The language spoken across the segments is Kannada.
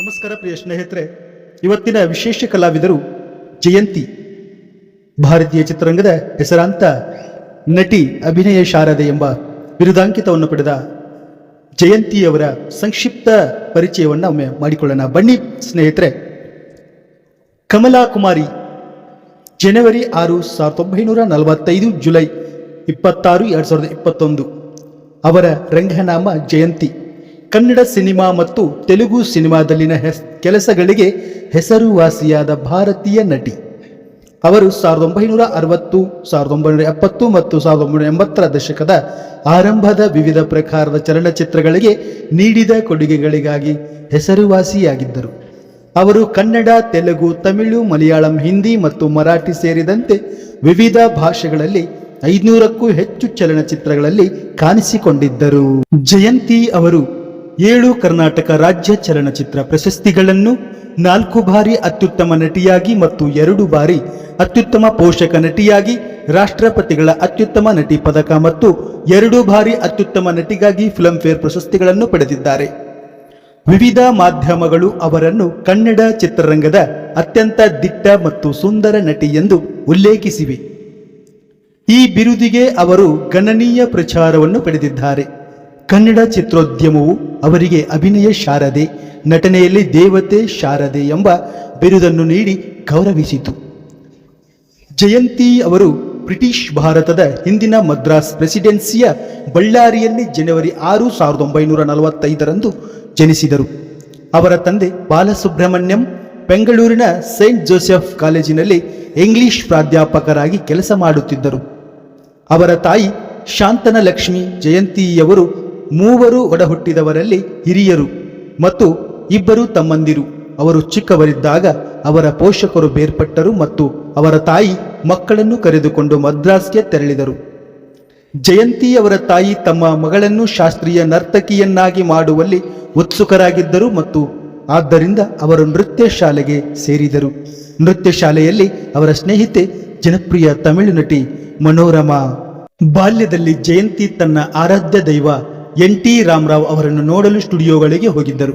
ನಮಸ್ಕಾರ ಪ್ರಿಯ ಸ್ನೇಹಿತರೆ. ಇವತ್ತಿನ ವಿಶೇಷ ಕಲಾವಿದರು ಜಯಂತಿ. ಭಾರತೀಯ ಚಿತ್ರರಂಗದ ಹೆಸರಾಂತ ನಟಿ ಅಭಿನಯ ಶಾರದೆ ಎಂಬ ಬಿರುದಾಂಕಿತವನ್ನು ಪಡೆದ ಜಯಂತಿಯವರ ಸಂಕ್ಷಿಪ್ತ ಪರಿಚಯವನ್ನು ಒಮ್ಮೆ ಮಾಡಿಕೊಳ್ಳೋಣ. ಬನ್ನಿ ಸ್ನೇಹಿತರೆ. ಕಮಲಾ ಕುಮಾರಿ ಜನವರಿ ಆರು, ಸಾವಿರದ ಒಂಬೈನೂರ ನಲವತ್ತೈದು ಜುಲೈ ಇಪ್ಪತ್ತಾರು, ಎರಡು ಸಾವಿರದ ಇಪ್ಪತ್ತೊಂದು. ಅವರ ರಂಗನಾಮ ಜಯಂತಿ. ಕನ್ನಡ ಸಿನಿಮಾ ಮತ್ತು ತೆಲುಗು ಸಿನಿಮಾದಲ್ಲಿನ ಹೆಸ್, ಕೆಲಸಗಳಿಗೆ ಹೆಸರುವಾಸಿಯಾದ ಭಾರತೀಯ ನಟಿ. ಅವರು ಸಾವಿರದ ಒಂಬೈನೂರ ಅರವತ್ತು, ಸಾವಿರದ ಒಂಬೈನೂರ ಎಪ್ಪತ್ತು ಮತ್ತು ಸಾವಿರದ ಒಂಬೈನೂರ ಎಂಬತ್ತರ ದಶಕದ ಆರಂಭದ ವಿವಿಧ ಪ್ರಕಾರದ ಚಲನಚಿತ್ರಗಳಿಗೆ ನೀಡಿದ ಕೊಡುಗೆಗಳಿಗಾಗಿ ಹೆಸರುವಾಸಿಯಾಗಿದ್ದರು. ಅವರು ಕನ್ನಡ, ತೆಲುಗು, ತಮಿಳು, ಮಲಯಾಳಂ, ಹಿಂದಿ ಮತ್ತು ಮರಾಠಿ ಸೇರಿದಂತೆ ವಿವಿಧ ಭಾಷೆಗಳಲ್ಲಿ ಐದುನೂರಕ್ಕೂ ಹೆಚ್ಚು ಚಲನಚಿತ್ರಗಳಲ್ಲಿ ಕಾಣಿಸಿಕೊಂಡಿದ್ದರು. ಜಯಂತಿ ಅವರು ಏಳು ಕರ್ನಾಟಕ ರಾಜ್ಯ ಚಲನಚಿತ್ರ ಪ್ರಶಸ್ತಿಗಳನ್ನು, ನಾಲ್ಕು ಬಾರಿ ಅತ್ಯುತ್ತಮ ನಟಿಯಾಗಿ ಮತ್ತು ಎರಡು ಬಾರಿ ಅತ್ಯುತ್ತಮ ಪೋಷಕ ನಟಿಯಾಗಿ, ರಾಷ್ಟ್ರಪತಿಗಳ ಅತ್ಯುತ್ತಮ ನಟಿ ಪದಕ ಮತ್ತು ಎರಡು ಬಾರಿ ಅತ್ಯುತ್ತಮ ನಟಿಗಾಗಿ ಫಿಲಂಫೇರ್ ಪ್ರಶಸ್ತಿಗಳನ್ನು ಪಡೆದಿದ್ದಾರೆ. ವಿವಿಧ ಮಾಧ್ಯಮಗಳು ಅವರನ್ನು ಕನ್ನಡ ಚಿತ್ರರಂಗದ ಅತ್ಯಂತ ದಿಟ್ಟ ಮತ್ತು ಸುಂದರ ನಟಿ ಎಂದು ಉಲ್ಲೇಖಿಸಿವೆ. ಈ ಬಿರುದಿಗೆ ಅವರು ಗಣನೀಯ ಪ್ರಚಾರವನ್ನು ಪಡೆದಿದ್ದಾರೆ. ಕನ್ನಡ ಚಿತ್ರೋದ್ಯಮವು ಅವರಿಗೆ ಅಭಿನಯ ಶಾರದೆ, ನಟನೆಯಲ್ಲಿ ದೇವತೆ ಶಾರದೆ ಎಂಬ ಬಿರುದನ್ನು ನೀಡಿ ಗೌರವಿಸಿತು. ಜಯಂತಿ ಅವರು ಬ್ರಿಟಿಷ್ ಭಾರತದ ಹಿಂದಿನ ಮದ್ರಾಸ್ ಪ್ರೆಸಿಡೆನ್ಸಿಯ ಬಳ್ಳಾರಿಯಲ್ಲಿ ಜನವರಿ ಆರು, ಸಾವಿರದ ಒಂಬೈನೂರ ನಲವತ್ತೈದರಂದು ಜನಿಸಿದರು. ಅವರ ತಂದೆ ಬಾಲಸುಬ್ರಹ್ಮಣ್ಯಂ ಬೆಂಗಳೂರಿನ ಸೇಂಟ್ ಜೋಸೆಫ್ ಕಾಲೇಜಿನಲ್ಲಿ ಇಂಗ್ಲಿಷ್ ಪ್ರಾಧ್ಯಾಪಕರಾಗಿ ಕೆಲಸ ಮಾಡುತ್ತಿದ್ದರು. ಅವರ ತಾಯಿ ಶಾಂತನ ಲಕ್ಷ್ಮಿ ಜಯಂತಿಯವರು ಮೂವರು ಒಡಹುಟ್ಟಿದವರಲ್ಲಿ ಹಿರಿಯರು ಮತ್ತು ಇಬ್ಬರು ತಮ್ಮಂದಿರು. ಅವರು ಚಿಕ್ಕವರಿದ್ದಾಗ ಅವರ ಪೋಷಕರು ಬೇರ್ಪಟ್ಟರು ಮತ್ತು ಅವರ ತಾಯಿ ಮಕ್ಕಳನ್ನು ಕರೆದುಕೊಂಡು ಮದ್ರಾಸ್ಗೆ ತೆರಳಿದರು. ಜಯಂತಿ ಅವರ ತಾಯಿ ತಮ್ಮ ಮಗಳನ್ನು ಶಾಸ್ತ್ರೀಯ ನರ್ತಕಿಯನ್ನಾಗಿ ಮಾಡುವಲ್ಲಿ ಉತ್ಸುಕರಾಗಿದ್ದರು ಮತ್ತು ಆದ್ದರಿಂದ ಅವರು ನೃತ್ಯ ಶಾಲೆಗೆ ಸೇರಿದರು. ನೃತ್ಯ ಶಾಲೆಯಲ್ಲಿ ಅವರ ಸ್ನೇಹಿತೆ ಜನಪ್ರಿಯ ತಮಿಳು ನಟಿ ಮನೋರಮಾ. ಬಾಲ್ಯದಲ್ಲಿ ಜಯಂತಿ ತನ್ನ ಆರಾಧ್ಯ ದೈವ ಎನ್ ಟಿ ರಾಮರಾವ್ ಅವರನ್ನು ನೋಡಲು ಸ್ಟುಡಿಯೋಗಳಿಗೆ ಹೋಗಿದ್ದರು.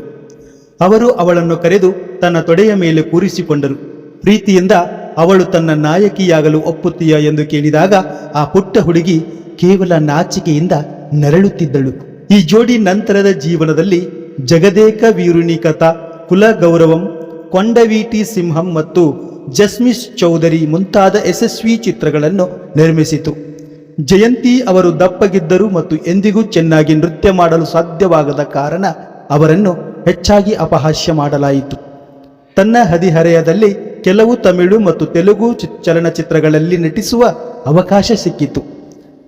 ಅವರು ಅವಳನ್ನು ಕರೆದು ತನ್ನ ತೊಡೆಯ ಮೇಲೆ ಕೂರಿಸಿಕೊಂಡರು. ಪ್ರೀತಿಯಿಂದ ಅವಳು ತನ್ನ ನಾಯಕಿಯಾಗಲು ಒಪ್ಪುತ್ತೀಯ ಎಂದು ಕೇಳಿದಾಗ ಆ ಪುಟ್ಟ ಹುಡುಗಿ ಕೇವಲ ನಾಚಿಕೆಯಿಂದ ನರಳುತ್ತಿದ್ದಳು. ಈ ಜೋಡಿ ನಂತರದ ಜೀವನದಲ್ಲಿ ಜಗದೇಕ ವೀರುಣಿ ಕಥಾ ಕುಲ ಗೌರವಂ ಕೊಂಡವೀಟಿ ಸಿಂಹಂ ಮತ್ತು ಜಸ್ಮಿಸ್ ಚೌಧರಿ ಮುಂತಾದ ಯಶಸ್ವಿ ಚಿತ್ರಗಳನ್ನು ನಿರ್ಮಿಸಿತು. ಜಯಂತಿ ಅವರು ದಪ್ಪಗಿದ್ದರು ಮತ್ತು ಎಂದಿಗೂ ಚೆನ್ನಾಗಿ ನೃತ್ಯ ಮಾಡಲು ಸಾಧ್ಯವಾಗದ ಕಾರಣ ಅವರನ್ನು ಹೆಚ್ಚಾಗಿ ಅಪಹಾಸ್ಯ ಮಾಡಲಾಯಿತು. ತನ್ನ ಹದಿಹರೆಯದಲ್ಲಿ ಕೆಲವು ತಮಿಳು ಮತ್ತು ತೆಲುಗು ಚಲನಚಿತ್ರಗಳಲ್ಲಿ ನಟಿಸುವ ಅವಕಾಶ ಸಿಕ್ಕಿತು.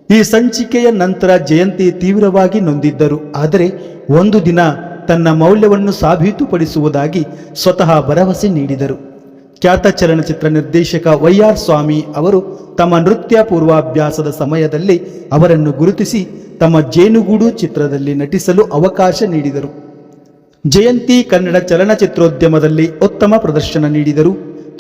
ಈ ಸಂಚಿಕೆಯ ನಂತರ ಜಯಂತಿ ತೀವ್ರವಾಗಿ ನೊಂದಿದ್ದರು, ಆದರೆ ಒಂದು ದಿನ ತನ್ನ ಮೌಲ್ಯವನ್ನು ಸಾಬೀತುಪಡಿಸುವುದಾಗಿ ಸ್ವತಃ ಭರವಸೆ ನೀಡಿದರು. ಖ್ಯಾತ ಚಲನಚಿತ್ರ ನಿರ್ದೇಶಕ ವೈ ಆರ್ ಸ್ವಾಮಿ ಅವರು ತಮ್ಮ ನೃತ್ಯ ಪೂರ್ವಾಭ್ಯಾಸದ ಸಮಯದಲ್ಲಿ ಅವರನ್ನು ಗುರುತಿಸಿ ತಮ್ಮ ಜೇನುಗೂಡು ಚಿತ್ರದಲ್ಲಿ ನಟಿಸಲು ಅವಕಾಶ ನೀಡಿದರು. ಜಯಂತಿ ಕನ್ನಡ ಚಲನಚಿತ್ರೋದ್ಯಮದಲ್ಲಿ ಉತ್ತಮ ಪ್ರದರ್ಶನ ನೀಡಿದರು.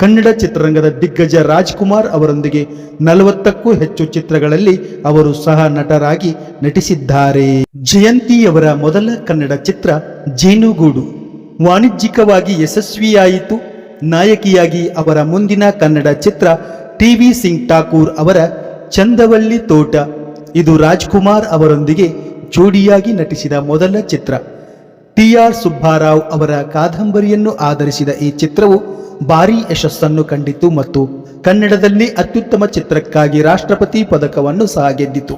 ಕನ್ನಡ ಚಿತ್ರರಂಗದ ದಿಗ್ಗಜ ರಾಜ್ಕುಮಾರ್ ಅವರೊಂದಿಗೆ ನಲವತ್ತಕ್ಕೂ ಹೆಚ್ಚು ಚಿತ್ರಗಳಲ್ಲಿ ಅವರು ಸಹ ನಟರಾಗಿ ನಟಿಸಿದ್ದಾರೆ. ಜಯಂತಿಯವರ ಮೊದಲ ಕನ್ನಡ ಚಿತ್ರ ಜೇನುಗೂಡು. ವಾಣಿಜ್ಯಿಕವಾಗಿ ಯಶಸ್ವಿಯಾಯಿತು. ನಾಯಕಿಯಾಗಿ ಅವರ ಮುಂದಿನ ಕನ್ನಡ ಚಿತ್ರ ಟಿ ವಿ ಸಿಂಗ್ ಠಾಕೂರ್ ಅವರ ಚಂದವಳ್ಳಿ ತೋಟ. ಇದು ರಾಜ್ಕುಮಾರ್ ಅವರೊಂದಿಗೆ ಜೋಡಿಯಾಗಿ ನಟಿಸಿದ ಮೊದಲ ಚಿತ್ರ. ಟಿ ಆರ್ ಸುಬ್ಬಾರಾವ್ ಅವರ ಕಾದಂಬರಿಯನ್ನು ಆಧರಿಸಿದ ಈ ಚಿತ್ರವು ಭಾರೀ ಯಶಸ್ಸನ್ನು ಕಂಡಿತು ಮತ್ತು ಕನ್ನಡದಲ್ಲಿ ಅತ್ಯುತ್ತಮ ಚಿತ್ರಕ್ಕಾಗಿ ರಾಷ್ಟ್ರಪತಿ ಪದಕವನ್ನು ಸಹ ಗೆದ್ದಿತು.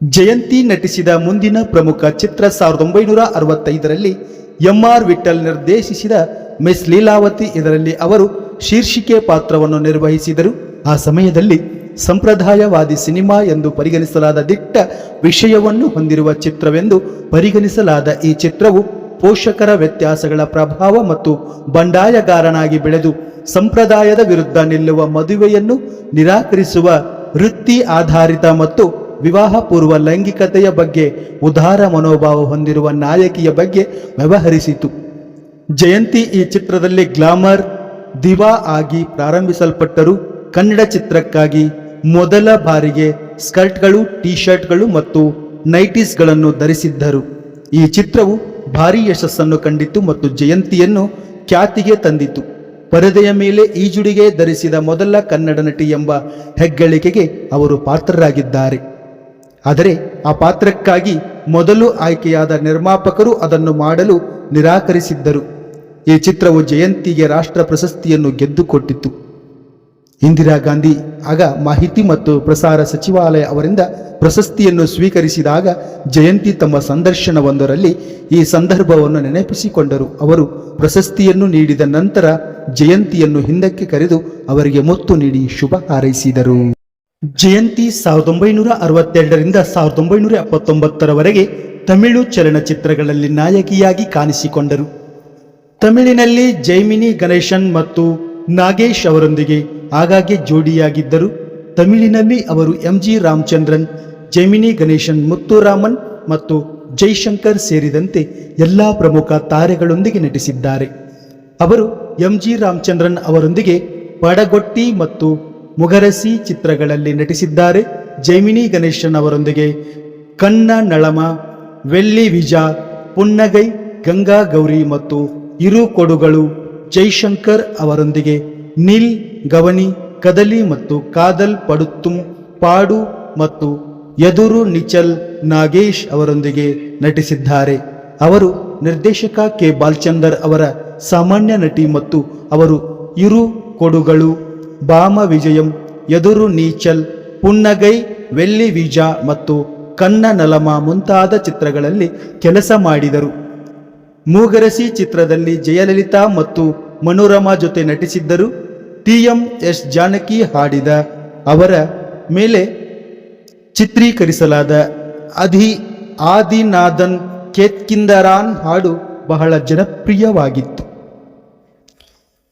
ಜಯಂತಿ ನಟಿಸಿದ ಮುಂದಿನ ಪ್ರಮುಖ ಚಿತ್ರ ಸಾವಿರದ ಒಂಬೈನೂರ ಅರವತ್ತೈದರಲ್ಲಿ ಎಂ ಆರ್ ವಿಠಲ್ ನಿರ್ದೇಶಿಸಿದ ಮಿಸ್ ಲೀಲಾವತಿ ಇದರಲ್ಲಿ ಅವರು ಶೀರ್ಷಿಕೆ ಪಾತ್ರವನ್ನು ನಿರ್ವಹಿಸಿದರು. ಆ ಸಮಯದಲ್ಲಿ ಸಂಪ್ರದಾಯವಾದಿ ಸಿನಿಮಾ ಎಂದು ಪರಿಗಣಿಸಲಾದ ದಿಟ್ಟ ವಿಷಯವನ್ನು ಹೊಂದಿರುವ ಚಿತ್ರವೆಂದು ಪರಿಗಣಿಸಲಾದ ಈ ಚಿತ್ರವು ಪೋಷಕರ ವ್ಯತ್ಯಾಸಗಳ ಪ್ರಭಾವ ಮತ್ತು ಬಂಡಾಯಗಾರನಾಗಿ ಬೆಳೆದು ಸಂಪ್ರದಾಯದ ವಿರುದ್ಧ ನಿಲ್ಲುವ ಮದುವೆಯನ್ನು ನಿರಾಕರಿಸುವ ವೃತ್ತಿ ಆಧಾರಿತ ಮತ್ತು ವಿವಾಹ ಪೂರ್ವ ಲೈಂಗಿಕತೆಯ ಬಗ್ಗೆ ಉದಾರ ಮನೋಭಾವ ಹೊಂದಿರುವ ನಾಯಕಿಯ ಬಗ್ಗೆ ವ್ಯವಹರಿಸಿತು. ಜಯಂತಿ ಈ ಚಿತ್ರದಲ್ಲಿ ಗ್ಲಾಮರ್, ದಿವಾ ಆಗಿ ಪ್ರಾರಂಭಿಸಲ್ಪಟ್ಟರು. ಕನ್ನಡ ಚಿತ್ರಕ್ಕಾಗಿ ಮೊದಲ ಬಾರಿಗೆ ಸ್ಕರ್ಟ್ಗಳು ಟಿ ಶರ್ಟ್ಗಳು ಮತ್ತು ನೈಟೀಸ್ಗಳನ್ನು ಧರಿಸಿದ್ದರು. ಈ ಚಿತ್ರವು ಭಾರೀ ಯಶಸ್ಸನ್ನು ಕಂಡಿತು ಮತ್ತು ಜಯಂತಿಯನ್ನು ಖ್ಯಾತಿಗೆ ತಂದಿತು. ಪರದೆಯ ಮೇಲೆ ಈಜುಡಿಗೆ ಧರಿಸಿದ ಮೊದಲ ಕನ್ನಡ ನಟಿ ಎಂಬ ಹೆಗ್ಗಳಿಕೆಗೆ ಅವರು ಪಾತ್ರರಾಗಿದ್ದಾರೆ. ಆದರೆ ಆ ಪಾತ್ರಕ್ಕಾಗಿ ಮೊದಲು ಆಯ್ಕೆಯಾದ ನಿರ್ಮಾಪಕರು ಅದನ್ನು ಮಾಡಲು ನಿರಾಕರಿಸಿದ್ದರು. ಈ ಚಿತ್ರವು ಜಯಂತಿಗೆ ರಾಷ್ಟ್ರ ಪ್ರಶಸ್ತಿಯನ್ನು ಗೆದ್ದುಕೊಟ್ಟಿತ್ತು ಇಂದಿರಾ ಗಾಂಧಿ, ಆಗ ಮಾಹಿತಿ ಮತ್ತು ಪ್ರಸಾರ ಸಚಿವಾಲಯ ಅವರಿಂದ ಪ್ರಶಸ್ತಿಯನ್ನು ಸ್ವೀಕರಿಸಿದಾಗ ಜಯಂತಿ ತಮ್ಮ ಸಂದರ್ಶನವೊಂದರಲ್ಲಿ ಈ ಸಂದರ್ಭವನ್ನು ನೆನಪಿಸಿಕೊಂಡರು. ಅವರು ಪ್ರಶಸ್ತಿಯನ್ನು ನೀಡಿದ ನಂತರ ಜಯಂತಿಯನ್ನು ಹಿಂದಕ್ಕೆ ಕರೆದು ಅವರಿಗೆ ಮುತ್ತು ನೀಡಿ ಶುಭ ಹಾರೈಸಿದರು. ಜಯಂತಿ ಸಾವಿರದ ಒಂಬೈನೂರ ಅರವತ್ತೆರಡರಿಂದ ಸಾವಿರದ ಒಂಬೈನೂರ ಎಪ್ಪತ್ತೊಂಬತ್ತರವರೆಗೆ ತಮಿಳು ಚಲನಚಿತ್ರಗಳಲ್ಲಿ ನಾಯಕಿಯಾಗಿ ಕಾಣಿಸಿಕೊಂಡರು. ತಮಿಳಿನಲ್ಲಿ ಜೈಮಿನಿ ಗಣೇಶನ್ ಮತ್ತು ನಾಗೇಶ್ ಅವರೊಂದಿಗೆ ಆಗಾಗ್ಗೆ ಜೋಡಿಯಾಗಿದ್ದರು. ತಮಿಳಿನಲ್ಲಿ ಅವರು ಎಂ ಜಿ ರಾಮಚಂದ್ರನ್, ಜೈಮಿನಿ ಗಣೇಶನ್, ಮುತ್ತುರಾಮನ್ ಮತ್ತು ಜೈಶಂಕರ್ ಸೇರಿದಂತೆ ಎಲ್ಲ ಪ್ರಮುಖ ತಾರೆಗಳೊಂದಿಗೆ ನಟಿಸಿದ್ದಾರೆ. ಅವರು ಎಂ ಜಿ ರಾಮಚಂದ್ರನ್ ಅವರೊಂದಿಗೆ ಪಡಗೊಟ್ಟಿ ಮತ್ತು ಮುಗರಸಿ ಚಿತ್ರಗಳಲ್ಲಿ ನಟಿಸಿದ್ದಾರೆ. ಜೈಮಿನಿ ಗಣೇಶನ್ ಅವರೊಂದಿಗೆ ಕಣ್ಣ ನಳಮ ವೆಳ್ಳಿ ವಿಜ, ಪುನ್ನಗೈ, ಗಂಗಾ ಗೌರಿ ಮತ್ತು ಇರು ಕೊಡುಗಳು ಜೈಶಂಕರ್ ಅವರೊಂದಿಗೆ ನೀಲ್, ಗವನಿ, ಕದಲಿ ಮತ್ತು ಕಾದಲ್ ಪಡುತ್ತುಂ, ಪಾಡು ಮತ್ತು ಯದುರು ನಿಚಲ್ ನಾಗೇಶ್ ಅವರೊಂದಿಗೆ ನಟಿಸಿದ್ದಾರೆ. ಅವರು ನಿರ್ದೇಶಕ ಕೆ. ಬಾಲ್ಚಂದರ್ ಅವರ ಸಾಮಾನ್ಯ ನಟಿ ಮತ್ತು ಅವರು ಇರು ಕೊಡುಗಳು ಬಾಮ ವಿಜಯಂ ಎದುರು ನೀಚಲ್ ಪುನ್ನಗೈ ವೆಳ್ಳಿ ವಿಜ ಮತ್ತು ಕನ್ನ ನಲಮ ಮುಂತಾದ ಚಿತ್ರಗಳಲ್ಲಿ ಕೆಲಸ ಮಾಡಿದರು. ಮೂಗರಸಿ ಚಿತ್ರದಲ್ಲಿ ಜಯಲಲಿತಾ ಮತ್ತು ಮನೋರಮಾ ಜೊತೆ ನಟಿಸಿದ್ದರು. T M S. ಜಾನಕಿ ಹಾಡಿದ ಅವರ ಮೇಲೆ ಚಿತ್ರೀಕರಿಸಲಾದ ಅಧಿ ಆದಿನಾದನ್ ಕೇತ್ಕಿಂದರಾನ್ ಹಾಡು ಬಹಳ ಜನಪ್ರಿಯವಾಗಿತ್ತು.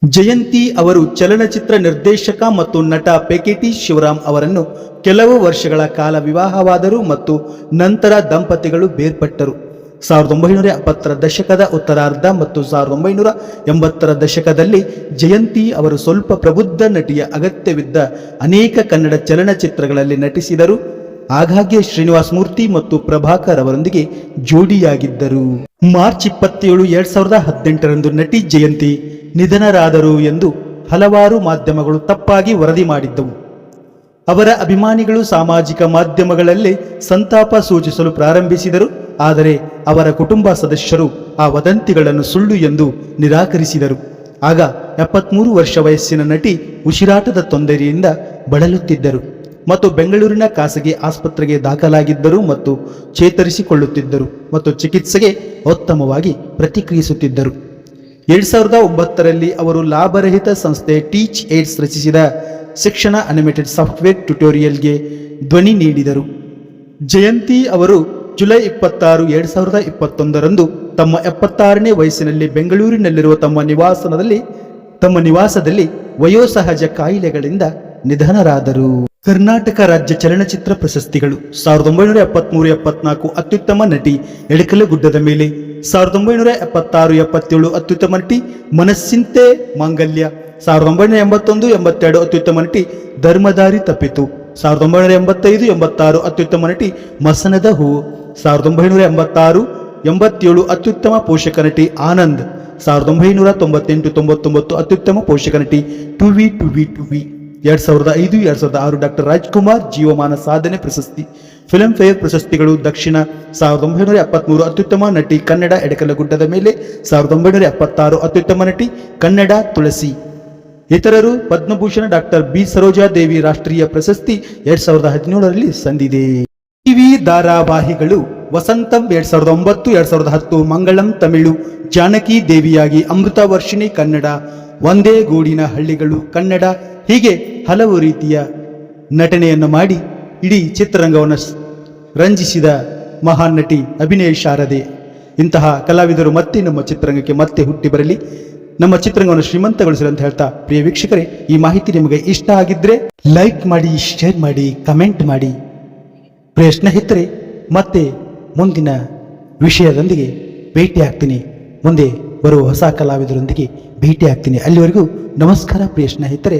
ಜಯಂತಿ ಅವರು ಚಲನಚಿತ್ರ ನಿರ್ದೇಶಕ ಮತ್ತು ನಟ ಪೆಕೆಟಿ ಶಿವರಾಮ್ ಅವರನ್ನು ಕೆಲವು ವರ್ಷಗಳ ಕಾಲ ವಿವಾಹವಾದರು ಮತ್ತು ನಂತರ ದಂಪತಿಗಳು ಬೇರ್ಪಟ್ಟರು. ಸಾವಿರದ ಒಂಬೈನೂರ ಎಪ್ಪತ್ತರ ದಶಕದ ಉತ್ತರಾರ್ಧ ಮತ್ತು ಸಾವಿರದ ಒಂಬೈನೂರ ಎಂಬತ್ತರ ದಶಕದಲ್ಲಿ ಜಯಂತಿ ಅವರು ಸ್ವಲ್ಪ ಪ್ರಬುದ್ಧ ನಟಿಯ ಅಗತ್ಯವಿದ್ದ ಅನೇಕ ಕನ್ನಡ ಚಲನಚಿತ್ರಗಳಲ್ಲಿ ನಟಿಸಿದರು. ಆಗಾಗ್ಗೆ ಶ್ರೀನಿವಾಸ್ ಮೂರ್ತಿ ಮತ್ತು ಪ್ರಭಾಕರ್ ಅವರೊಂದಿಗೆ ಜೋಡಿಯಾಗಿದ್ದರು. ಮಾರ್ಚ್ ಇಪ್ಪತ್ತೇಳು, ಎರಡ್ ಸಾವಿರದ ಹದಿನೆಂಟರಂದು ನಟಿ ಜಯಂತಿ ನಿಧನರಾದರು ಎಂದು ಹಲವಾರು ಮಾಧ್ಯಮಗಳು ತಪ್ಪಾಗಿ ವರದಿ ಮಾಡಿದ್ದವು. ಅವರ ಅಭಿಮಾನಿಗಳು ಸಾಮಾಜಿಕ ಮಾಧ್ಯಮಗಳಲ್ಲಿ ಸಂತಾಪ ಸೂಚಿಸಲು ಪ್ರಾರಂಭಿಸಿದರು, ಆದರೆ ಅವರ ಕುಟುಂಬ ಸದಸ್ಯರು ಆ ವದಂತಿಗಳನ್ನು ಸುಳ್ಳು ಎಂದು ನಿರಾಕರಿಸಿದರು. ಆಗ ಎಪ್ಪತ್ಮೂರು ವರ್ಷ ವಯಸ್ಸಿನ ನಟಿ ಉಸಿರಾಟದ ತೊಂದರೆಯಿಂದ ಬಳಲುತ್ತಿದ್ದರು. ಮತ್ತು ಬೆಂಗಳೂರಿನ ಖಾಸಗಿ ಆಸ್ಪತ್ರೆಗೆ ದಾಖಲಾಗಿದ್ದರು ಮತ್ತು ಚೇತರಿಸಿಕೊಳ್ಳುತ್ತಿದ್ದರು ಮತ್ತು ಚಿಕಿತ್ಸೆಗೆ ಉತ್ತಮವಾಗಿ ಪ್ರತಿಕ್ರಿಯಿಸುತ್ತಿದ್ದರು. ಎರಡ್ ಸಾವಿರದ ಒಂಬತ್ತರಲ್ಲಿ ಅವರು ಲಾಭರಹಿತ ಸಂಸ್ಥೆ ಟೀಚ್ ಏಡ್ಸ್ ರಚಿಸಿದ ಶಿಕ್ಷಣ ಅನಿಮೇಟೆಡ್ ಸಾಫ್ಟ್ವೇರ್ ಟ್ಯುಟೋರಿಯಲ್ಗೆ ಧ್ವನಿ ನೀಡಿದರು. ಜಯಂತಿ ಅವರು ಜುಲೈ ಇಪ್ಪತ್ತಾರು, ಎರಡ್ ಸಾವಿರದ ಇಪ್ಪತ್ತೊಂದರಂದು ತಮ್ಮ ಎಪ್ಪತ್ತಾರನೇ ವಯಸ್ಸಿನಲ್ಲಿ ಬೆಂಗಳೂರಿನಲ್ಲಿರುವ ತಮ್ಮ ನಿವಾಸನದಲ್ಲಿ ತಮ್ಮ ನಿವಾಸದಲ್ಲಿ ವಯೋಸಹಜ ಕಾಯಿಲೆಗಳಿಂದ ನಿಧನರಾದರು. ಕರ್ನಾಟಕ ರಾಜ್ಯ ಚಲನಚಿತ್ರ ಪ್ರಶಸ್ತಿಗಳು ಸಾವಿರದ ಒಂಬೈನೂರ ಎಪ್ಪತ್ಮೂರು, ಎಪ್ಪತ್ನಾಲ್ಕು ಅತ್ಯುತ್ತಮ ನಟಿ ಎಡಕಲೆ ಗುಡ್ಡದ ಮೇಲೆ, ಸಾವಿರದ ಒಂಬೈನೂರ ಎಪ್ಪತ್ತಾರು, ಎಪ್ಪತ್ತೇಳು ಅತ್ಯುತ್ತಮ ನಟಿ ಮನಸ್ಸಿಂತೆ ಮಾಂಗಲ್ಯ, ಸಾವಿರದ ಒಂಬೈನೂರ ಎಂಬತ್ತೊಂದು, ಎಂಬತ್ತೆರಡು ಅತ್ಯುತ್ತಮ ನಟಿ ಧರ್ಮದಾರಿ ತಪ್ಪಿತು, ಸಾವಿರದ ಒಂಬೈನೂರ ಎಂಬತ್ತೈದು, ಎಂಬತ್ತಾರು ಅತ್ಯುತ್ತಮ ನಟಿ ಮಸನದ ಹೂವು ಸಾವಿರದ ಒಂಬೈನೂರ ಎಂಬತ್ತಾರು, ಎಂಬತ್ತೇಳು ಅತ್ಯುತ್ತಮ ಪೋಷಕ ನಟಿ ಆನಂದ್, ಸಾವಿರದ ಒಂಬೈನೂರ ತೊಂಬತ್ತೆಂಟು, ತೊಂಬತ್ತೊಂಬತ್ತು ಅತ್ಯುತ್ತಮ ಪೋಷಕ ನಟಿ ಟು ವಿ ಟು ವಿ ಟು ವಿ ಎರಡ್ ಸಾವಿರದ ಐದು, ಎರಡ್ ಸಾವಿರದ ಆರು ಡಾಕ್ಟರ್ ರಾಜ್ಕುಮಾರ್ ಜೀವಮಾನ ಸಾಧನೆ ಪ್ರಶಸ್ತಿ. ಫಿಲಂ ಫೇರ್ ಪ್ರಶಸ್ತಿಗಳು ದಕ್ಷಿಣ ಸಾವಿರದ ಒಂಬೈನೂರ ಎಪ್ಪತ್ಮೂರು ಅತ್ಯುತ್ತಮ ನಟಿ ಕನ್ನಡ ಎಡಕಲ ಗುಡ್ಡದ ಮೇಲೆ ಸಾವಿರದ ಒಂಬೈನೂರ ಎಪ್ಪತ್ತಾರು ಅತ್ಯುತ್ತಮ ನಟಿ ಕನ್ನಡ ತುಳಸಿ. ಇತರರು ಪದ್ಮಭೂಷಣ ಡಾಕ್ಟರ್ ಬಿ ಸರೋಜಾದೇವಿ ರಾಷ್ಟ್ರೀಯ ಪ್ರಶಸ್ತಿ ಎರಡ್ ಸಾವಿರದ ಹದಿನೇಳರಲ್ಲಿ ಸಂದಿದೆ. ಟಿವಿ ಧಾರಾವಾಹಿಗಳು ವಸಂತಂ ಎರಡ್ ಸಾವಿರದ ಒಂಬತ್ತು, ಎರಡ್ ಸಾವಿರದ ಹತ್ತು ಮಂಗಳಂ ತಮಿಳು, ಜಾನಕಿ ದೇವಿಯಾಗಿ ಅಮೃತ ವರ್ಷಿಣಿ ಕನ್ನಡ. ಒಂದೇ ಗೂಡಿನ ಹಳ್ಳಿಗಳು ಕನ್ನಡ. ಹೀಗೆ ಹಲವು ರೀತಿಯ ನಟನೆಯನ್ನು ಮಾಡಿ ಇಡೀ ಚಿತ್ರರಂಗವನ್ನು ರಂಜಿಸಿದ ಮಹಾನ್ ನಟಿ ಅಭಿನಯ ಶಾರದೆ. ಇಂತಹ ಕಲಾವಿದರು ಮತ್ತೆ ನಮ್ಮ ಚಿತ್ರರಂಗಕ್ಕೆ ಮತ್ತೆ ಹುಟ್ಟಿ ಬರಲಿ. ನಮ್ಮ ಚಿತ್ರರಂಗವನ್ನು ಶ್ರೀಮಂತಗೊಳಿಸಲಿ ಅಂತ ಹೇಳ್ತಾ ಪ್ರಿಯ ವೀಕ್ಷಕರೇ, ಈ ಮಾಹಿತಿ ನಿಮಗೆ ಇಷ್ಟ ಆಗಿದ್ರೆ ಲೈಕ್ ಮಾಡಿ, ಶೇರ್ ಮಾಡಿ, ಕಮೆಂಟ್ ಮಾಡಿ. ಪ್ರಿಯ ಸ್ನೇಹಿತರೆ, ಮತ್ತೆ ಮುಂದಿನ ವಿಷಯದೊಂದಿಗೆ ಭೇಟಿ ಆಗ್ತೀನಿ. ಮುಂದೆ ಬರುವ ಹೊಸ ಕಲಾವಿದರೊಂದಿಗೆ ಭೇಟಿ ಆಗ್ತೀನಿ. ಅಲ್ಲಿವರೆಗೂ ನಮಸ್ಕಾರ ಪ್ರಿಯ ಸ್ನೇಹಿತರೆ.